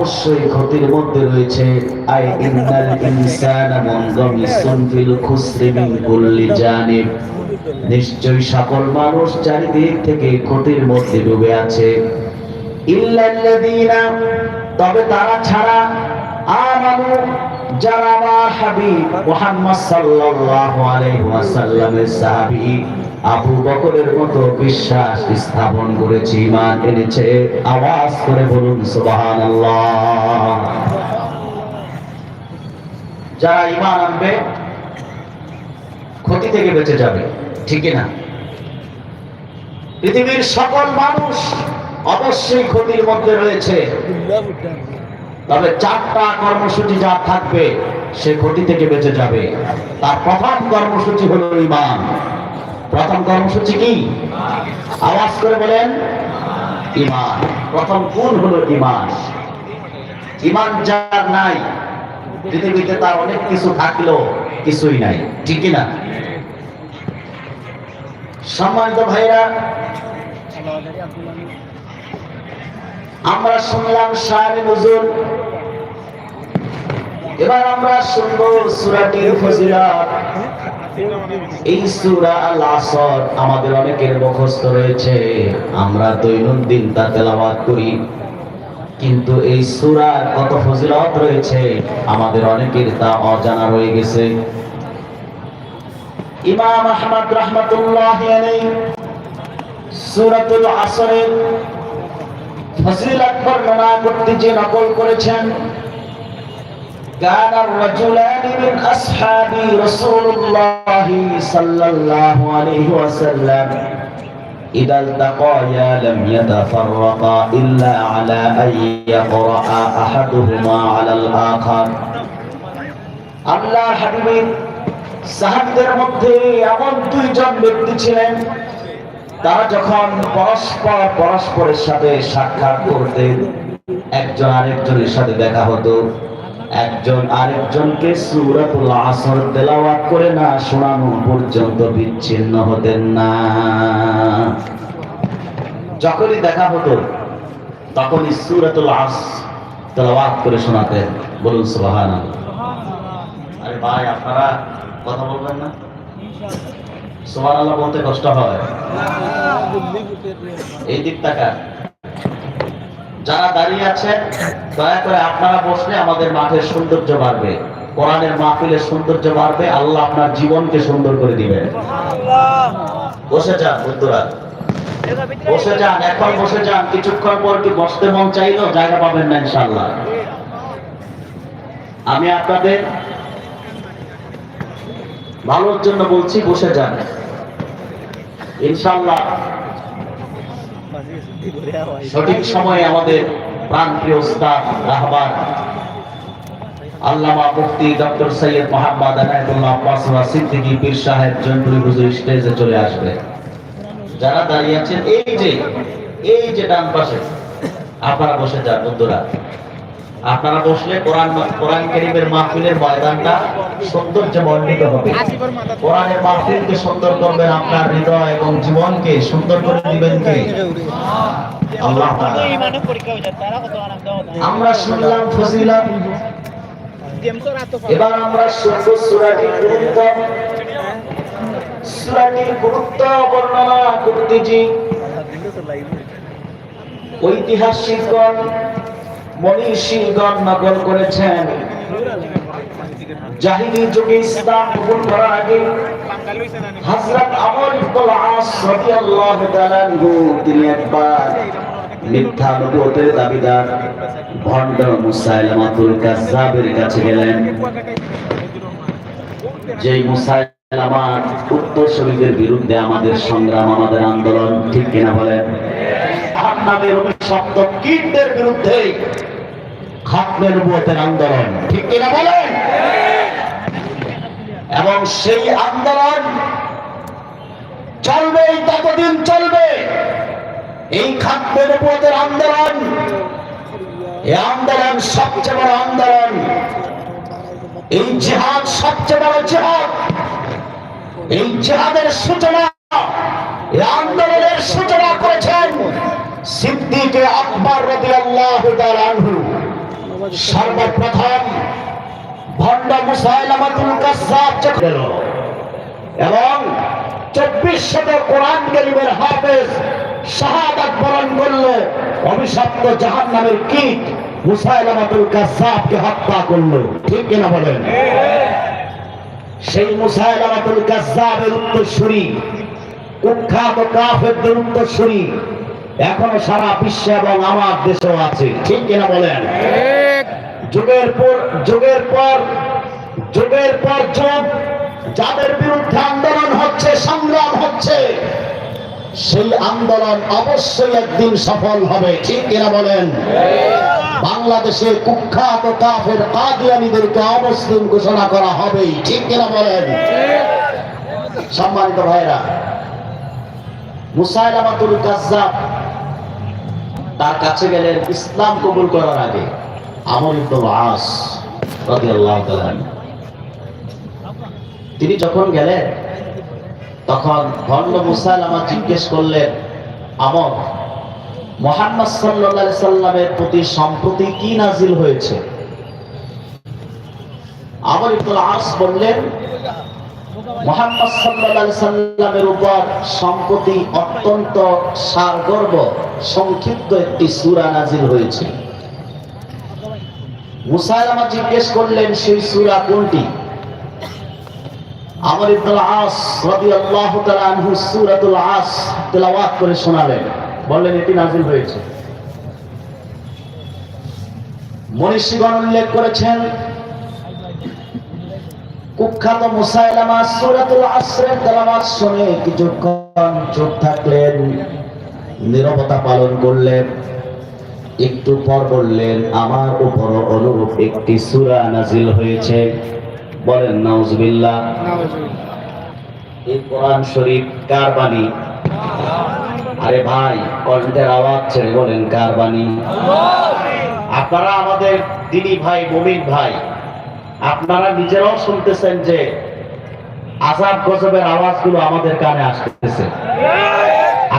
অবশ্যই ক্ষতির মধ্যে রয়েছে। আই ইন্নাল ইনসানা মুনগামিসুন ফিল খুসরি মিন কুল্লি জানিব। নিশ্চয়ই সকল মানুষ চারিদিক থেকে ক্ষতির মধ্যে ডুবে আছে। ইল্লাল্লাযীনা তবে তারা ছাড়া আমানু, যারা আমার হাবিব মুহাম্মদ সাল্লাল্লাহু আলাইহি ওয়াসাল্লামের সাহাবী। আবু বকরের মতো বিশ্বাস স্থাপন করেছে, ঈমান এনেছে। আওয়াজ করে বলুন, সুবহানাল্লাহ। যারা ঈমান আনবে, ক্ষতি থেকে বেঁচে যাবে, ঠিক না পৃথিবীর সকল মানুষ অবশ্যই ক্ষতির মধ্যে রয়েছে। তবে চারটা কর্মসূচি যা থাকবে, সে ক্ষতি থেকে বেঁচে যাবে। তার প্রথম কর্মসূচি হলো ইমান প্রথম কর্মসূচি কি? আওয়াজ করে বলেন ইমান প্রথম গুণ হলো ইমান ইমান যার নাই, পৃথিবীতে তার অনেক কিছু থাকলেও কিছুই নাই। ঠিক না? সম্মানিত ভাইরা আমরা শুনলাম শায়রে নজরুল। এবার আমরা শুনব সূরাটির ফজিলত। এই সূরা আল আসর আমাদের অনেকের মুখস্থ রয়েছে। আমরা দৈনন্দিন তা তেলাওয়াত করি। কিন্তু এই সূরার কত ফজিলত রয়েছে, আমাদের অনেকের তা অজানা রয়ে গেছে। ইমাম আহমদ রাহমাতুল্লাহি আলাইহি সূরাতুল আসরের ফজিলত বর্ণনা করতে যে নকল করেছেন كان الرجلان من أصحاب رسول الله صلى الله عليه وسلم إذا التقايا لم يتفرقا إلا على أن يقرأ أحدهما على الآخر আল্লাহ হাবিবের সাহাবদের মধ্যে এমন দুইজন ব্যক্তি ছিলেন তারা যখন পরস্পর পরস্পরের সাথে সাক্ষাৎ করতেন একজন আরেকজনের সাথে দেখা হতো একজন আরেকজনকে সূরাতুল আসর তেলাওয়াত করে না শোনানো পর্যন্ত বিচ্ছিন্ন হতেন না। যখনই দেখা হতো, তখনই সূরাতুল আস তেলাওয়াত করে শোনাতেন। বলুন, সুবহানাল্লাহ। আরে ভাই, আপনারা কথা বলবেন না? সুবহানাল্লাহ বলতে কষ্ট হয়। এই দিক যারা দাঁড়িয়ে আছেন, দয়া করে আপনারা বসলে আমাদের মাঠের সৌন্দর্য বাড়বে। কোরআনের মাহফিলের সৌন্দর্য বাড়বে, আল্লাহ আপনার জীবনকে সুন্দর করে দিবেন। বসে যান, বন্ধুরা। বসে যান, এখন বসে যান। কিছুক্ষণ পর কি বসতে মন চাইলো? জায়গা পাবেন না ইনশাল্লাহ আমি আপনাদের ভালোর জন্য বলছি, বসে যান। ইনশাল্লাহ সঠিক সময়ে আমাদের প্রাণপ্রিয় উস্তাদ, রাহবার, আল্লামা মুফতি ডক্টর সৈয়দ মোহাম্মদ আনায়তুল্লাহ আব্বাসুল্লাহ সিদ্দিকী পীর সাহেব হুজুর স্টেজে চলে আসবে। যারা দাঁড়িয়ে আছেন, এই যে এই যে ডান পাশে, আপনারা বসে যান, বন্ধুরা। আপনারা বসলে কোরআন কোরআন কারীমের মাহফিলের ময়দানটা সৌন্দর্য মণ্ডিত হবে। কোরআনের মাহফিলকে সুন্দর করবেন আপনার হৃদয় এবং জীবনকে সুন্দর করে দিবেন কে? আল্লাহ আমরা শুনলাম ফজিলত। এবার আমরা শুনব সূরাটির গুরুত্ব। সূরাটির গুরুত্ব বর্ণনা করতেছি। ঐতিহাসিকগণ মনীষীগণ নকল করেছেন। জাহিলি যুগে ইসলাম কবুল করার আগে হযরত আমর ইবনে আস রাদিয়াল্লাহু তাআলা তিনি একবার মিথ্যা নবুয়তের দাবিদার ভণ্ড মুসাইলামাতুল কাজ্জাবের কাছে গেলেন। যেই মুসাইলামার উত্তরসূরিদের বিরুদ্ধে আমাদের সংগ্রাম, আমাদের আন্দোলন, ঠিক কিনা বলেন? আহমদের অভিশপ্ত কীটদের বিরুদ্ধে খাতমের নবুয়তের আন্দোলন। ঠিক কিনা বলেন? এবং সেই আন্দোলন চলবেই, ততদিন চলবে। এই খাদ্যের নবুয়তের আন্দোলন এই আন্দোলন সবচেয়ে বড় আন্দোলন। এই জিহাদ সবচেয়ে বড় জিহাদ। এই জিহাদের সূচনা এই আন্দোলনের সূচনা করেছেন সিদ্দিকে আকবর রাদিয়াল্লাহু তাআলা আনহু। সর্বপ্রথম ভণ্ড মুসাইলামাতুল যখন এলো এবং চব্বিশ শত কোরআন গরিবের হাফেজ শাহাদাত বরণ করল অভিশপ্ত জাহান নামের কীট কাজ্জাবকে হত্যা করল। ঠিক কিনা বলেন? সেই মুসাইলামাতুল কাজ্জাবের উত্তরসূরি, কুখ্যাত কাফেরদের উত্তরসূরি, এখনও সারা বিশ্ব এবং আমার দেশেও আছে। ঠিক কিনা বলেন? যুগের পর যুগের পর যুগের পর যুগ, যাদের বিরুদ্ধে আন্দোলন হচ্ছে, সংগ্রাম হচ্ছে, সেই আন্দোলন অবশ্যই একদিন সফল হবে। ঠিক কিনা বলেন? বাংলাদেশের কুখ্যাত কাফের কাদিয়ানিদেরকে অমুসলিম ঘোষণা করা হবেই। ঠিক কিনা বলেন? সম্মানিত ভাইরা মুসাইলামাতুল কাজ্জাব তার কাছে গেলেন ইসলাম কবুল করার আগে। আমর আস তিনি যখন গেলেন, তখন ভণ্ড মুসাইলামা জিজ্ঞেস করলেন, আমর, মোহাম্মদ সাল্লাল্লাহু সাল্লামের প্রতি সম্প্রতি কি নাজিল হয়েছে? আমর ইবনুল আস বললেন, মোহাম্মদ সম্প্রতি অত্যন্ত সারগর্ব, সংক্ষিপ্ত একটি সূরা নাজিল হয়েছে। মুসাইলামা জিজ্ঞেস করলেন, সেই কোনটি? ইবনুল আস আনহু আস তেলাওয়াত করে শোনালেন। বললেন, এটি নাজিল হয়েছে। মনীষীগণ উল্লেখ করেছেন, কুখ্যাত মুসাইলামা সূরাতুল আসরের তেলাওয়াত শুনে কিছুক্ষণ চুপ থাকলেন, নীরবতা পালন করলেন। একটু পর বললেন, আমার উপর অনুরূপ একটি সূরা নাজিল হয়েছে। বলেন, নাউজুবিল্লাহ। এই কোরআন শরীফ কার বাণী? আরে ভাই, কণ্ঠের আওয়াজ ছেড়ে বলেন, কার বাণী? আপনারা আমাদের দিনী ভাই, মমিন ভাই, আপনারা নিজেরাও শুনতেছেন যে আজাব গজবের আওয়াজগুলো আমাদের কানে আসতেছে।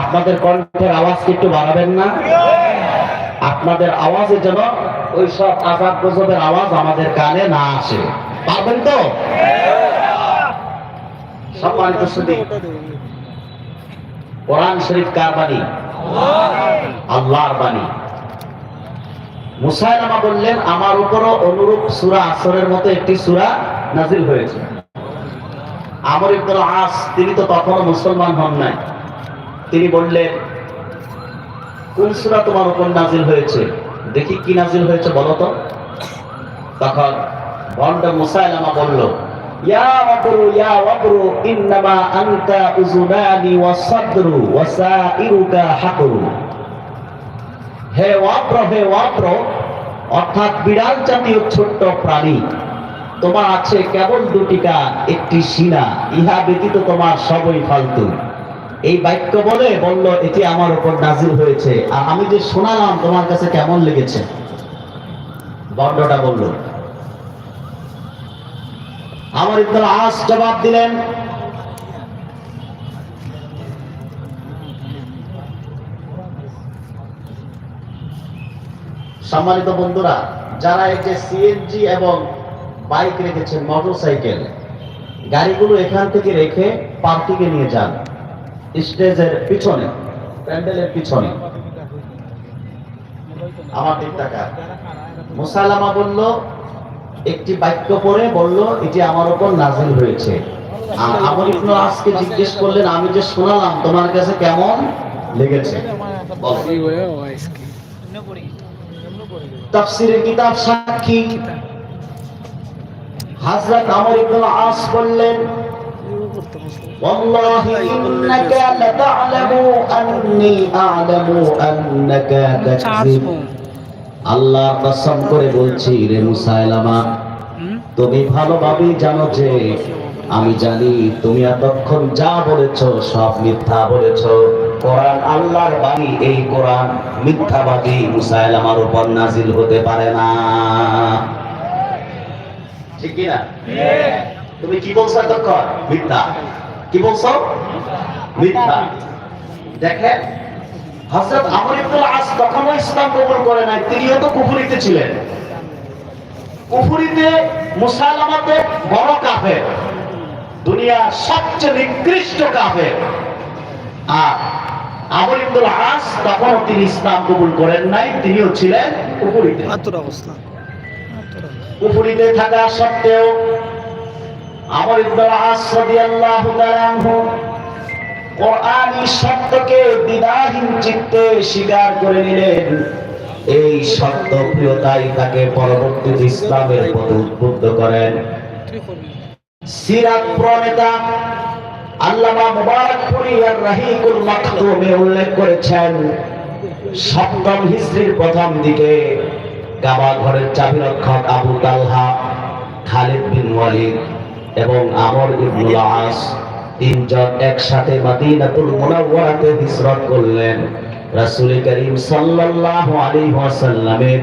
আপনাদের কণ্ঠের আওয়াজ কি একটু বাড়াবেন না? আপনাদের আওয়াজে যেন ওই সব আজাদ গজবের আওয়াজ আমাদের কানে না আসে। পারবেন তো? সম্মানিত শুধু কোরআন শরীফ কার বাণী? আল্লাহর বাণী। মুসাইলামা বললেন, আমার উপরও অনুরূপ সূরা আসরের মতো একটি সূরা নাজিল হয়েছে। আমর ইবনুল আস তিনি তো তখনও মুসলমান হন নাই। তিনি বললেন কোন সূরা তোমার উপর নাজিল হয়েছে? দেখি কি নাজিল হয়েছে বলো তো। তখন ভণ্ড মুসাইলামা বলল, ইয়া ওয়াবরু ইয়া ওয়াবরু ইন্নামা আনতা ওয়া সাদরু ওয়া সাইরুকা হে ওয়াপ্র হে অর্থাৎ বিড়াল জাতীয় ছোট্ট প্রাণী, তোমার আছে কেবল দুটি কান, একটি শিনা ইহা ব্যতীত তোমার সবই ফালতু। এই বাক্য বলে বলল, এটি আমার উপর নাজিল হয়েছে। আর আমি যে শোনালাম, তোমার কাছে কেমন লেগেছে? বন্ডটা বলল, আমার ইবনুল আস জবাব দিলেন, সম্মানিত বন্ধুরা, যারা এই যে সিএনজি এবং বাইক রেখেছেন, মোটরসাইকেল, গাড়িগুলো এখান থেকে রেখে পার্কিংয়ে নিয়ে যান। স্টেজের পিছনে, প্যান্ডেলের পিছনে। আমার দিক টাকা। মুসালামা বলল, একটি বাক্য পড়ে বলল, এটি আমার উপর নাজিল হয়েছে। আর আমর ইবনুল আজকে জিজ্ঞেস করলেন, আমি যে শোনালাম, তোমার কাছে কেমন লেগেছে। তাফসিরের কিতাব সাক্ষী। হযরত আমর ইবনে আস বললেন والله إنك لتعلم أني أعلم أنك تكذب আল্লাহ কসম করে বলছি রে মুসাইলামা তুমি ভালোভাবে জানো যে আমি জানি তুমি এতক্ষণ যা বলেছ সব মিথ্যা বলেছ কোরআন আল্লাহর বাণী এই কোরআন মিথ্যাবাদী মুসাইলামার উপর নাজিল হতে পারে না ঠিক কি না তুমি কি বলছো এতক্ষণ মিথ্যা কি বলছো? মিথ্যা। দেখেন হযরত আমর ইবনে আস তখনও ইসলাম কবুল করে নাই তিনিও তো কুফরিতে ছিলেন। কুফুরিতে মুসালামাতে বড় কাফের দুনিয়ার সবচেয়ে নিকৃষ্ট কাফের। আর আমর ইবনুল আস তখনও তিনি ইসলাম কবুল করেন নাই তিনিও ছিলেন কুফুরিতে। কুফুরিতে থাকা সত্ত্বেও আমর ইবনুল আস রাদিয়াল্লাহু তাআলা আনহু সত্যকে দ্বিধাহীন চিত্তে স্বীকার করে নিলেন। এই সত্য প্রিয়তাই তাকে পরবর্তীতে ইসলামের পথে উদ্বুদ্ধ করেন। সিরাত প্রণেতা আল্লামা মুবারকপুরি আর রাহিকুল মাকতুমে উল্লেখ করেছেন, সপ্তম হিজরির প্রথম দিকে কাবা ঘরের চাবি রক্ষক আবু তালহা খালিদ বিন ওয়ালিদ এবং আমর ইবনুল আস তিনজন একসাথে মাদিনাতুল মুনাওয়ারাতে হিজরত করলেন। রাসূল করিম সাল্লাল্লাহু আলাইহি ওয়াসাল্লামের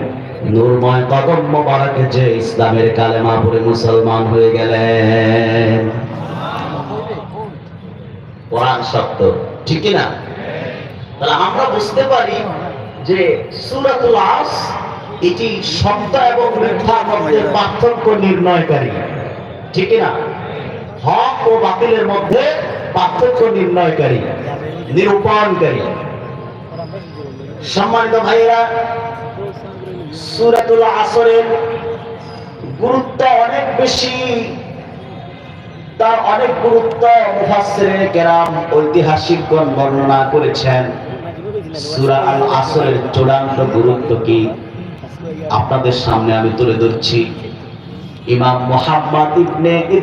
নূরময় কদম মোবারকে যে ইসলামের কালেমা পড়ে মুসলমান হয়ে গেলেন। কোরআন সত্য ঠিক কি না তাহলে আমরা বুঝতে পারি যে সূরাতুল আস এটি সত্য এবং মিথ্যার মধ্যে পার্থক্য নির্ণয়কারী, ঠিক না হক ও বাতিলের মধ্যে পার্থক্য নির্ণয়কারী, নিরূপণকারী। সম্মানিত ভাইরা সূরাতুল আসরের গুরুত্ব অনেক বেশি। তার অনেক গুরুত্ব মুফাসসিরে কেরাম ঐতিহাসিকগণ বর্ণনা করেছেন। সূরা আল আসরের চূড়ান্ত গুরুত্ব কি? আপনাদের সামনে আমি তুলে ধরছি। ইমাম মুহাম্মদ ইবনে